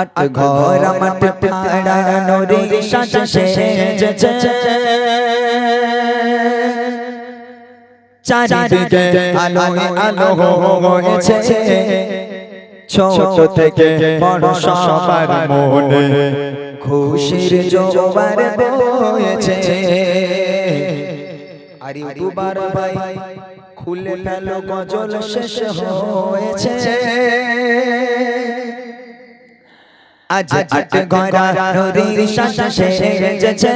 আট ঘর মাঠ পাড়ানো রে সাজা চারিদিকে আলো আলো হয়েছে। ছোট থেকে বড় সবার মনে খুশির জোয়ার বয়েছে আরে দুবার ভাই খুলে ফেলো গজল শেষ হয়েছে। আজ আট গড়া নদীর শাসা সেজেছে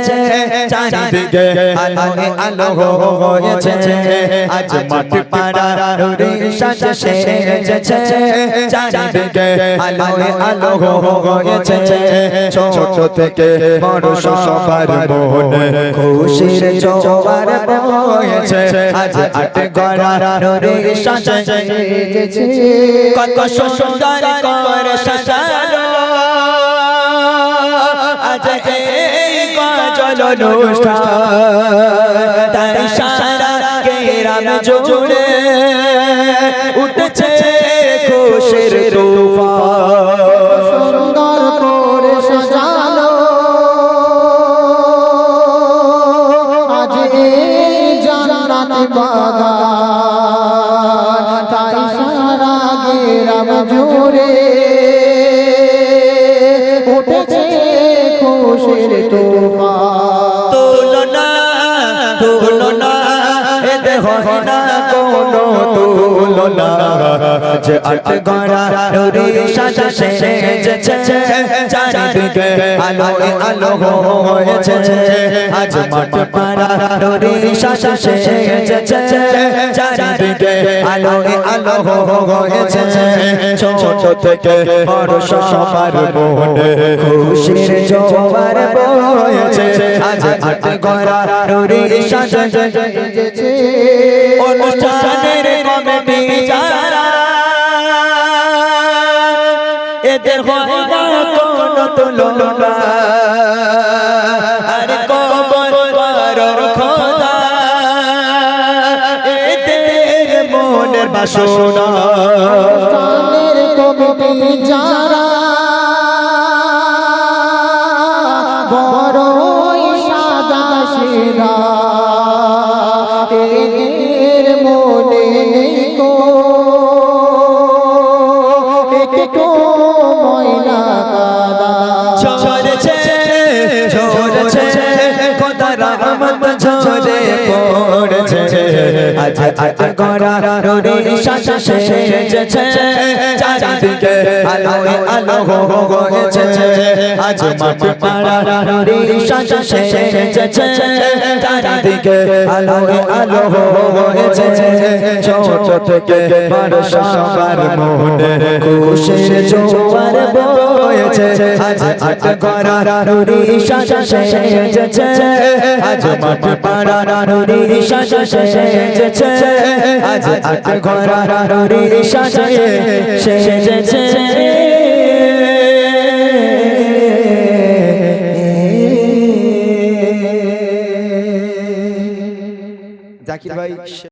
চারিদিকে আলো আলো হয়েছে। আজ মাঠ পাড়া নদীর শাসা সেজেছে চারিদিকে আলো আলো হয়েছে। ছোট থেকে বড় সবার মনে খুশির জোয়ার বয়েছে। আজ আট গড়া নদীর শাসা সেজেছে কত সুন্দর করে সাজালো আজ গজল অনুষ্ঠান তাই সারা কেরাম জুড়ে উঠছে খুশির তুফান। সুন্দর করে সাজালো। আজ বাগান তাই সারা গেরাম জুড়ে ছোট থেকে বড় সবার মনে খুশির জোয়ার বয়েছে আজ আট গড়া নুরি সাজা অনুষ্ঠানের কমিটি যারা এদের হয় না কোনো তুলনা বাসনা। কমিটি যারা একটু ময়লা কাদা ঝরেছে ঝরেছে খোদা রহমত ঝরে পড়েছে। আজ আট গড়া নুরি সাজা সেজেছে। চারিদিকে আলো আলো হয়েছে। আজ মাঠ পাড়া নুরি সাজা সেজেছে। চারিদিকে আলো আলো হয়েছে। ছোট থেকে বড় সবার মনে খুশির জোয়ার বয়েছে। আজ আট গড়া নুরি সাজা সেজেছে। আজ মাঠ পাড়া নুরি সাজা সেজেছে। আজ আট গড়া নুরি সাজা সেজেছে। জাকির ভাই